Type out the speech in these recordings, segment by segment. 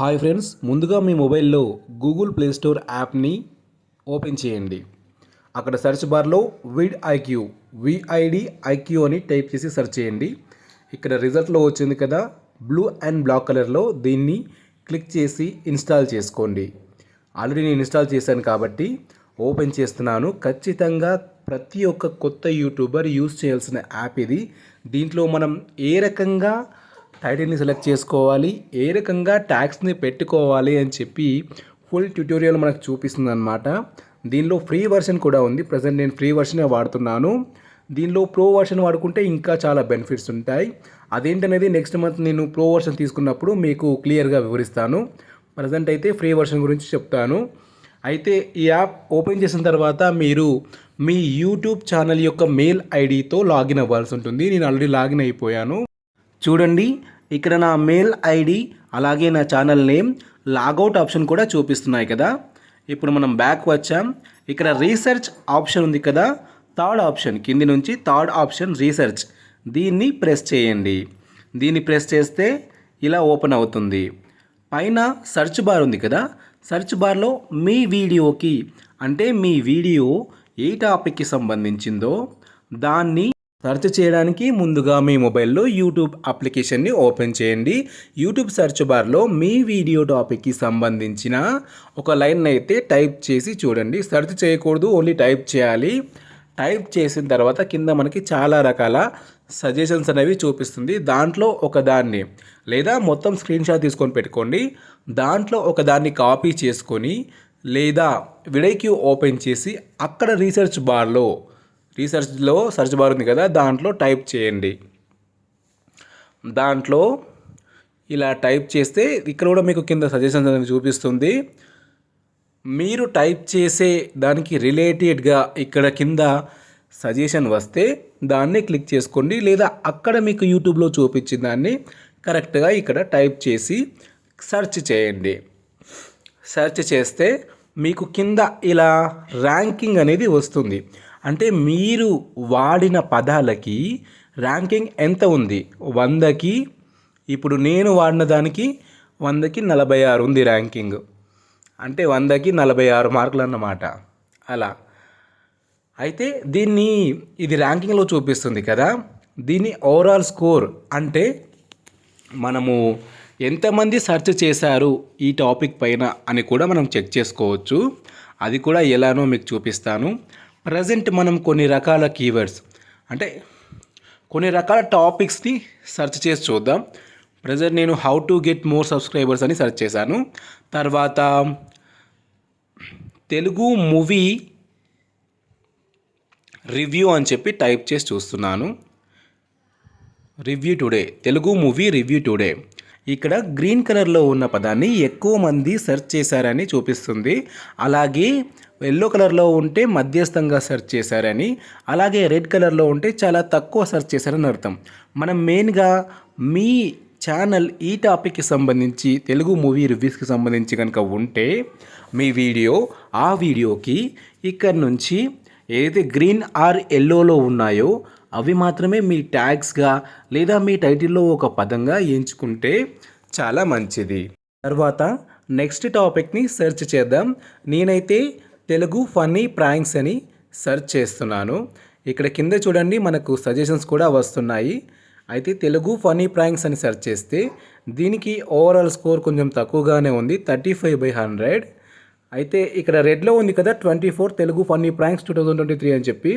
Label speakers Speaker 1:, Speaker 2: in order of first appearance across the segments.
Speaker 1: Hi friends ముందుగా మీ మొబైల్లో గూగుల్ ప్లే స్టోర్ యాప్ని ఓపెన్ చేయండి. అక్కడ సెర్చ్ బార్లో vidIQ V I D IQ అని టైప్ చేసి సెర్చ్ చేయండి. ఇక్కడ రిజల్ట్లో వచ్చింది కదా బ్లూ అండ్ బ్లాక్ కలర్లో దీన్ని క్లిక్ చేసి ఇన్స్టాల్ చేసుకోండి. ఆల్రెడీ నేను ఇన్స్టాల్ చేశాను కాబట్టి ఓపెన్ చేస్తున్నాను. ఖచ్చితంగా ప్రతి ఒక్క కొత్త యూట్యూబర్ యూస్ చేయాల్సిన యాప్ ఇది. దీంట్లో మనం ఏ రకంగా టైటిల్ని సెలెక్ట్ చేసుకోవాలి. ఏ రకంగా ట్యాక్స్ని పెట్టుకోవాలి అని చెప్పి ఫుల్ ట్యూటోరియల్ మనకు చూపిస్తుంది అనమాట దీనిలో ఫ్రీ వర్షన్ కూడా ఉంది. ప్రజెంట్ నేను ఫ్రీ వర్షనే వాడుతున్నాను. దీనిలో ప్రో వర్షన్ వాడుకుంటే ఇంకా చాలా బెనిఫిట్స్ ఉంటాయి. అదేంటనేది నెక్స్ట్ మంత్ నేను ప్రో వర్షన్ తీసుకున్నప్పుడు మీకు క్లియర్గా వివరిస్తాను. ప్రజెంట్ అయితే ఫ్రీ వర్షన్ గురించి చెప్తాను. అయితే ఈ యాప్ ఓపెన్ చేసిన తర్వాత మీరు మీ యూట్యూబ్ ఛానల్ యొక్క మెయిల్ ఐడితో లాగిన్ అవ్వాల్సి ఉంటుంది. నేను ఆల్రెడీ లాగిన్ అయిపోయాను. చూడండి ఇక్కడ నా మెయిల్ ఐడి అలాగే నా ఛానల్ నేమ్ లాగౌట్ ఆప్షన్ కూడా చూపిస్తున్నాయి కదా. ఇప్పుడు మనం బ్యాక్ వచ్చాం. ఇక్కడ రీసెర్చ్ ఆప్షన్ ఉంది కదా. థర్డ్ ఆప్షన్ కింది నుంచి థర్డ్ ఆప్షన్ రీసెర్చ్ దీన్ని ప్రెస్ చేయండి. దీన్ని ప్రెస్ చేస్తే ఇలా ఓపెన్ అవుతుంది. పైన సెర్చ్ బార్ ఉంది కదా. సెర్చ్ బార్లో మీ వీడియోకి అంటే మీ వీడియో ఏ టాపిక్కి సంబంధించిందో దాన్ని సెర్చ్ చేయడానికి ముందుగా మీ మొబైల్లో యూట్యూబ్ అప్లికేషన్ని ఓపెన్ చేయండి. యూట్యూబ్ సెర్చ్ బార్లో మీ వీడియో టాపిక్కి సంబంధించిన ఒక లైన్ అయితే టైప్ చేసి చూడండి. సెర్చ్ చేయకూడదు ఓన్లీ టైప్ చేయాలి. టైప్ చేసిన తర్వాత కింద మనకి చాలా రకాల సజెషన్స్ అనేవి చూపిస్తుంది. దాంట్లో ఒకదాన్ని లేదా మొత్తం స్క్రీన్ షాట్ తీసుకొని పెట్టుకోండి. దాంట్లో ఒకదాన్ని కాపీ చేసుకొని లేదా విడైక్యూ ఓపెన్ చేసి అక్కడ రీసెర్చ్ బార్లో రీసెర్చ్లో సెర్చ్ బార్ ఉంది కదా దాంట్లో టైప్ చేయండి. దాంట్లో ఇలా టైప్ చేస్తే ఇక్కడ కూడా మీకు కింద సజెషన్స్ అనేది చూపిస్తుంది. మీరు టైప్ చేసే దానికి రిలేటెడ్గా ఇక్కడ కింద సజెషన్ వస్తే దాన్ని క్లిక్ చేసుకోండి. లేదా అక్కడ మీకు యూట్యూబ్లో చూపించిన దాన్ని కరెక్ట్గా ఇక్కడ టైప్ చేసి సెర్చ్ చేయండి. సెర్చ్ చేస్తే మీకు కింద ఇలా ర్యాంకింగ్ అనేది వస్తుంది. అంటే మీరు వాడిన పదాలకి ర్యాంకింగ్ ఎంత ఉంది? వందకి ఇప్పుడు నేను వాడిన దానికి వందకి నలభై ఆరు ఉంది ర్యాంకింగ్. అంటే వందకి నలభై ఆరు మార్కులు అన్నమాట. అలా. అయితే దీన్ని ఇది ర్యాంకింగ్లో చూపిస్తుంది కదా. దీన్ని ఓవరాల్ స్కోర్ అంటే మనము ఎంతమంది సెర్చ్ చేశారు ఈ టాపిక్ పైన అని కూడా మనం చెక్ చేసుకోవచ్చు. అది కూడా ఎలానో మీకు చూపిస్తాను. ప్రజెంట్ మనం కొన్ని రకాల కీవర్డ్స్ అంటే కొన్ని రకాల టాపిక్స్ని సెర్చ్ చేసి చూద్దాం. ప్రజెంట్ నేను how to get more subscribers అని సెర్చ్ చేశాను. తర్వాత తెలుగు మూవీ రివ్యూ అని చెప్పి టైప్ చేసి చూస్తున్నాను. Review today Telugu movie review today ఇక్కడ గ్రీన్ కలర్లో ఉన్న పదాన్ని ఎక్కువ మంది సెర్చ్ చేశారని చూపిస్తుంది. అలాగే ఎల్లో కలర్లో ఉంటే మధ్యస్థంగా సెర్చ్ చేశారని అలాగే రెడ్ కలర్లో ఉంటే చాలా తక్కువ సెర్చ్ చేశారని అర్థం. మనం మెయిన్గా మీ ఛానల్ ఈ టాపిక్కి సంబంధించి తెలుగు మూవీ రివ్యూస్కి సంబంధించి కనుక ఉంటే మీ వీడియో ఆ వీడియోకి ఇక్కడ నుంచి ఏదైతే గ్రీన్ ఆర్ ఎల్లోలో ఉన్నాయో అవి మాత్రమే మీ ట్యాగ్స్గా లేదా మీ టైటిల్లో ఒక పదంగా ఎంచుకుంటే చాలా మంచిది. తర్వాత నెక్స్ట్ టాపిక్ని సెర్చ్ చేద్దాం. నేనైతే తెలుగు ఫన్నీ ప్రాంక్స్ అని సెర్చ్ చేస్తున్నాను. ఇక్కడ కింద చూడండి మనకు సజెషన్స్ కూడా వస్తున్నాయి. అయితే తెలుగు ఫనీ ప్రాంక్స్ అని సెర్చ్ చేస్తే దీనికి ఓవరాల్ స్కోర్ కొంచెం తక్కువగానే ఉంది. Thirty five by hundred. అయితే ఇక్కడ రెడ్లో ఉంది కదా twenty four Telugu funny pranks two thousand twenty three అని చెప్పి.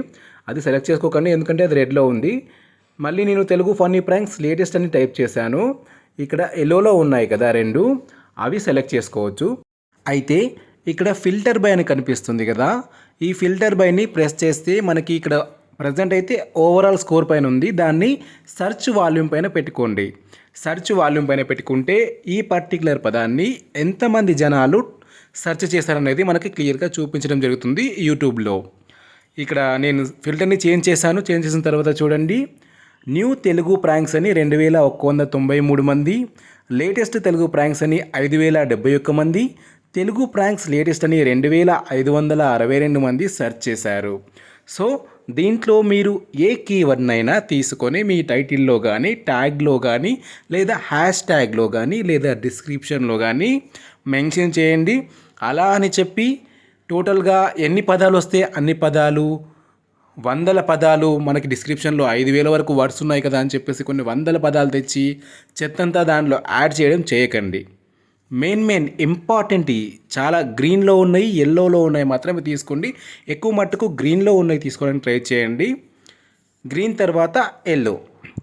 Speaker 1: అది సెలెక్ట్ చేసుకోకండి ఎందుకంటే అది రెడ్లో ఉంది. మళ్ళీ నేను తెలుగు ఫన్నీ ప్రాంక్స్ లేటెస్ట్ అని టైప్ చేశాను. ఇక్కడ ఎల్లోలో ఉన్నాయి కదా రెండు అవి సెలెక్ట్ చేసుకోవచ్చు. అయితే ఇక్కడ ఫిల్టర్ బై అని కనిపిస్తుంది కదా. ఈ ఫిల్టర్ బైని ప్రెస్ చేస్తే మనకి ఇక్కడ ప్రజెంట్ అయితే ఓవరాల్ స్కోర్ పైన ఉంది. దాన్ని సెర్చ్ వాల్యూమ్ పైన పెట్టుకోండి. సెర్చ్ వాల్యూమ్ పైన పెట్టుకుంటే ఈ పర్టికులర్ పదాన్ని ఎంతమంది జనాలు సెర్చ్ చేశారనేది మనకి క్లియర్గా చూపించడం జరుగుతుంది యూట్యూబ్లో. ఇక్కడ నేను ఫిల్టర్ని చేంజ్ చేశాను చేంజ్ చేసిన తర్వాత చూడండి. న్యూ తెలుగు ప్రాంక్స్ అని రెండు వేల ఒక్క వంద తొంభై మూడు మంది లేటెస్ట్ తెలుగు ప్రాంక్స్ అని ఐదు వేల డెబ్బై ఒక్క మంది తెలుగు ప్రాంక్స్ లేటెస్ట్ అని రెండు వేల ఐదు వందల అరవై రెండు మంది సెర్చ్ చేశారు. సో దీంట్లో మీరు ఏ కీవర్డ్నైనా తీసుకొని మీ టైటిల్లో కానీ ట్యాగ్లో కానీ లేదా హ్యాష్ ట్యాగ్లో కానీ లేదా డిస్క్రిప్షన్లో కానీ మెన్షన్ చేయండి. అలా అని చెప్పి టోటల్గా ఎన్ని పదాలు వస్తే అన్ని పదాలు వందల పదాలు మనకి డిస్క్రిప్షన్లో ఐదు వేల వరకు వర్డ్స్ ఉన్నాయి కదా అని చెప్పేసి కొన్ని వందల పదాలు తెచ్చి చెత్తంతా దానిలో యాడ్ చేయడం చేయకండి. మెయిన్ మెయిన్ ఇంపార్టెంట్ చాలా గ్రీన్లో ఉన్నాయి ఎల్లోలో ఉన్నాయి మాత్రమే తీసుకోండి. ఎక్కువ మట్టుకు గ్రీన్లో ఉన్నాయి తీసుకోవడానికి ట్రై చేయండి. గ్రీన్ తర్వాత ఎల్లో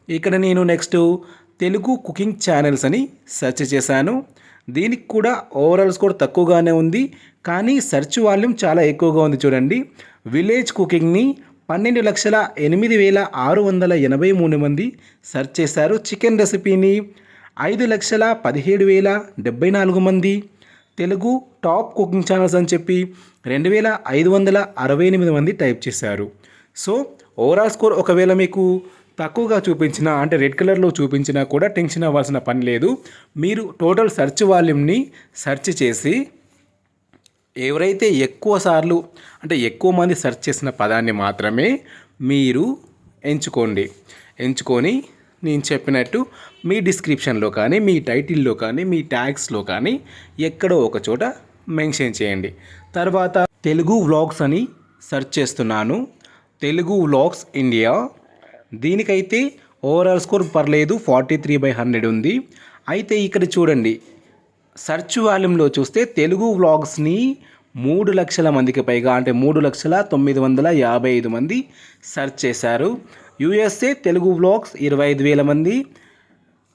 Speaker 1: ఇక్కడ నేను నెక్స్ట్ తెలుగు కుకింగ్ ఛానల్స్ అని సెర్చ్ చేశాను. దీనికి కూడా ఓవరాల్ స్కోర్ తక్కువగానే ఉంది. కానీ సెర్చ్ వాల్యూమ్ చాలా ఎక్కువగా ఉంది చూడండి. విలేజ్ కుకింగ్ని పన్నెండు లక్షల ఎనిమిది వేల ఆరు వందల ఎనభై మూడు మంది సెర్చ్ చేశారు. చికెన్ రెసిపీని ఐదు లక్షల పదిహేడు వేల డెబ్బై నాలుగు మంది. తెలుగు టాప్ కుకింగ్ ఛానల్స్ అని చెప్పి రెండు వేల ఐదు వందల అరవై ఎనిమిది మంది టైప్ చేశారు. సో ఓవరాల్ స్కోర్ ఒకవేళ మీకు తక్కువగా చూపించినా అంటే రెడ్ కలర్లో చూపించినా కూడా టెన్షన్ అవ్వాల్సిన పని లేదు. మీరు టోటల్ సెర్చ్ వాల్యూమ్ని సెర్చ్ చేసి ఎవరైతే ఎక్కువ సార్లు అంటే ఎక్కువ మంది సెర్చ్ చేసిన పదాన్ని మాత్రమే మీరు ఎంచుకోండి. ఎంచుకొని నేను చెప్పినట్టు మీ డిస్క్రిప్షన్లో కానీ మీ టైటిల్లో కానీ మీ ట్యాగ్స్లో కానీ ఎక్కడో ఒక చోట మెన్షన్ చేయండి. తర్వాత తెలుగు వ్లాగ్స్ అని సెర్చ్ చేస్తున్నాను. తెలుగు వ్లాగ్స్ ఇండియా దీనికైతే ఓవరాల్ స్కోర్ పర్లేదు ఫార్టీ త్రీ బై హండ్రెడ్ ఉంది. అయితే ఇక్కడ చూడండి సెర్చ్ వాల్యూమ్లో చూస్తే తెలుగు వ్లాగ్స్ని మూడు లక్షల మందికి పైగా అంటే మూడు లక్షల తొమ్మిది వందల యాభై ఐదు మంది సెర్చ్ చేశారు. యూఎస్ఏ తెలుగు వ్లాగ్స్ ఇరవై ఐదు వేల మంది.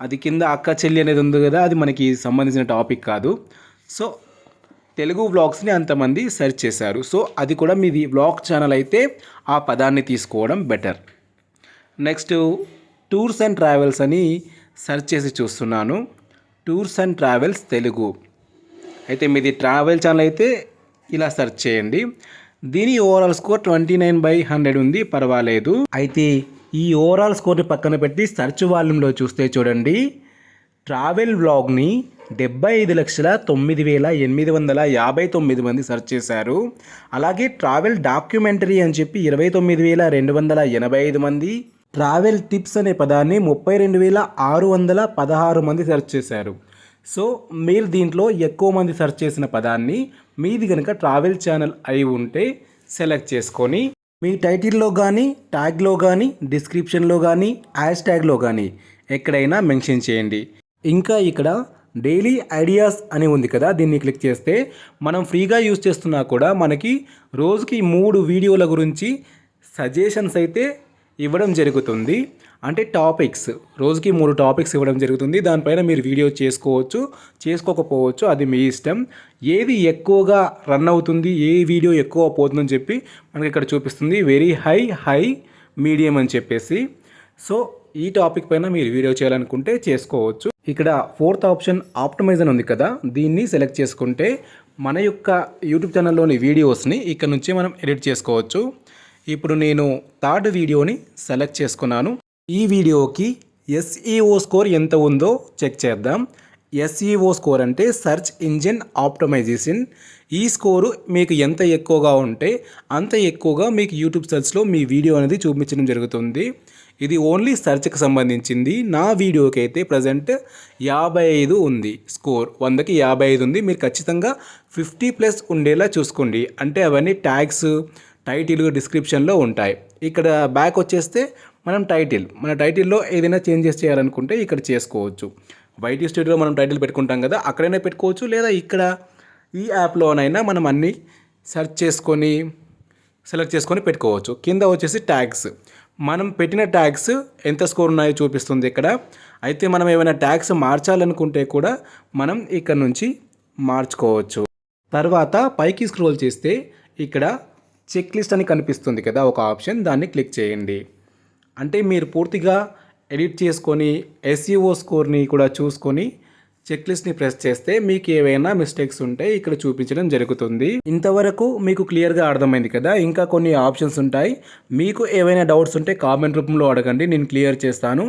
Speaker 1: అది కింద అక్క చెల్లి అనేది ఉంది కదా అది మనకి సంబంధించిన టాపిక్ కాదు. సో తెలుగు వ్లాగ్స్ని అంతమంది సెర్చ్ చేశారు. సో అది కూడా మీది వ్లాగ్ ఛానల్ అయితే ఆ పదాన్ని తీసుకోవడం better. Next tours and travels అని సెర్చ్ చేసి చూస్తున్నాను. Tours and travels Telugu. అయితే మీది ట్రావెల్ ఛానల్ అయితే ఇలా సెర్చ్ చేయండి. దీని overall score twenty nine by hundred ఉంది పర్వాలేదు. అయితే ఈ ఓవరాల్ స్కోర్ని పక్కన పెట్టి సెర్చ్ వాల్యూమ్లో చూస్తే చూడండి. ట్రావెల్ వ్లాగ్ని డెబ్బై ఐదు లక్షల తొమ్మిది వేల ఎనిమిది వందల యాభై తొమ్మిది మంది సెర్చ్ చేశారు. అలాగే ట్రావెల్ డాక్యుమెంటరీ అని చెప్పి ఇరవై తొమ్మిది వేల రెండు వందల ఎనభై ఐదు మంది ట్రావెల్ టిప్స్ అనే పదాన్ని ముప్పై రెండు వేల ఆరు వందల పదహారు మంది సెర్చ్ చేశారు. సో మీరు దీంట్లో ఎక్కువ మంది సెర్చ్ చేసిన పదాన్ని మీది కనుక ట్రావెల్ ఛానల్ అయి ఉంటే సెలెక్ట్ చేసుకొని మీ టైటిల్లో కానీ ట్యాగ్లో కానీ డిస్క్రిప్షన్లో కానీ హ్యాష్ ట్యాగ్లో కానీ ఎక్కడైనా మెన్షన్ చేయండి. ఇంకా ఇక్కడ డైలీ ఐడియాస్ అని ఉంది కదా దీన్ని క్లిక్ చేస్తే మనం ఫ్రీగా యూజ్ చేస్తున్నా కూడా మనకి రోజుకి మూడు వీడియోల గురించి సజెషన్స్ అయితే ఇవ్వడం జరుగుతుంది. అంటే టాపిక్స్. రోజుకి మూడు టాపిక్స్ ఇవ్వడం జరుగుతుంది. దానిపైన మీరు వీడియో చేసుకోవచ్చు చేసుకోకపోవచ్చు అది మీ ఇష్టం. ఏది ఎక్కువగా రన్ అవుతుంది ఏ వీడియో ఎక్కువ పోతుందని చెప్పి మనకి ఇక్కడ చూపిస్తుంది. వెరీ హై హై మీడియం అని చెప్పేసి. సో ఈ టాపిక్ పైన మీరు వీడియో చేయాలనుకుంటే చేసుకోవచ్చు. ఇక్కడ ఫోర్త్ ఆప్షన్ ఆప్టమైజ్ అని ఉంది కదా. దీన్ని సెలెక్ట్ చేసుకుంటే మన యొక్క యూట్యూబ్ ఛానల్లోని వీడియోస్ని ఇక్కడ నుంచి మనం ఎడిట్ చేసుకోవచ్చు. ఇప్పుడు నేను థర్డ్ వీడియోని సెలెక్ట్ చేసుకున్నాను. ఈ వీడియోకి ఎస్ఈఓ స్కోర్ ఎంత ఉందో చెక్ చేద్దాం. ఎస్ఈఓ స్కోర్ అంటే సెర్చ్ ఇంజిన్ ఆప్టమైజేషన్. ఈ స్కోరు మీకు ఎంత ఎక్కువగా ఉంటే అంత ఎక్కువగా మీకు యూట్యూబ్ సెర్చ్లో మీ వీడియో అనేది చూపించడం జరుగుతుంది. ఇది ఓన్లీ సెర్చ్కి సంబంధించింది. నా వీడియోకి అయితే ప్రజెంట్ యాభై ఐదు ఉంది స్కోర్. వందకి యాభై ఐదు ఉంది. మీరు ఖచ్చితంగా ఫిఫ్టీ ప్లస్ ఉండేలా చూసుకోండి. అంటే అవన్నీ ట్యాగ్స్ టైటిల్ డిస్క్రిప్షన్లో ఉంటాయి. ఇక్కడ బ్యాక్ వచ్చేస్తే మనం టైటిల్. మన టైటిల్లో ఏదైనా చేంజెస్ చేయాలనుకుంటే ఇక్కడ చేసుకోవచ్చు. వైటీ స్టూడియోలో మనం టైటిల్ పెట్టుకుంటాం కదా అక్కడైనా పెట్టుకోవచ్చు లేదా ఇక్కడ ఈ యాప్లోనైనా మనం అన్నీ సెర్చ్ చేసుకొని సెలెక్ట్ చేసుకొని పెట్టుకోవచ్చు. కింద వచ్చేసి ట్యాగ్స్. మనం పెట్టిన ట్యాగ్స్ ఎంత స్కోర్ ఉన్నాయో చూపిస్తుంది ఇక్కడ. అయితే మనం ఏమైనా ట్యాగ్స్ మార్చాలనుకుంటే కూడా మనం ఇక్కడ నుంచి మార్చుకోవచ్చు. తర్వాత పైకి స్క్రోల్ చేస్తే ఇక్కడ చెక్ లిస్ట్ అని కనిపిస్తుంది కదా ఒక ఆప్షన్ దాన్ని క్లిక్ చేయండి. అంటే మీరు పూర్తిగా ఎడిట్ చేసుకొని ఎస్ఈఓ స్కోర్ని కూడా చూసుకొని చెక్ లిస్ట్ని ప్రెస్ చేస్తే మీకు ఏవైనా మిస్టేక్స్ ఉంటే ఇక్కడ చూపించడం జరుగుతుంది. ఇంతవరకు మీకు క్లియర్గా అర్థమైంది కదా ఇంకా కొన్ని ఆప్షన్స్ ఉంటాయి. మీకు ఏవైనా డౌట్స్ ఉంటే కామెంట్ రూపంలో అడగండి నేను క్లియర్ చేస్తాను.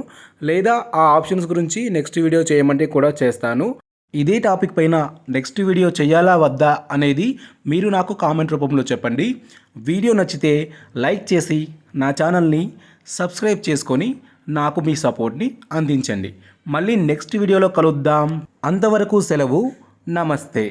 Speaker 1: లేదా ఆ ఆప్షన్స్ గురించి నెక్స్ట్ వీడియో చేయమంటే కూడా చేస్తాను. ఇదే టాపిక్ పైన నెక్స్ట్ వీడియో చేయాలా వద్దా అనేది మీరు నాకు కామెంట్ రూపంలో చెప్పండి. వీడియో నచ్చితే లైక్ చేసి నా ఛానల్ని సబ్స్క్రైబ్ చేసుకొని నాకు మీ సపోర్ట్ని అందించండి. మళ్ళీ నెక్స్ట్ వీడియోలో కలుద్దాం. అంతవరకు సెలవు. నమస్తే.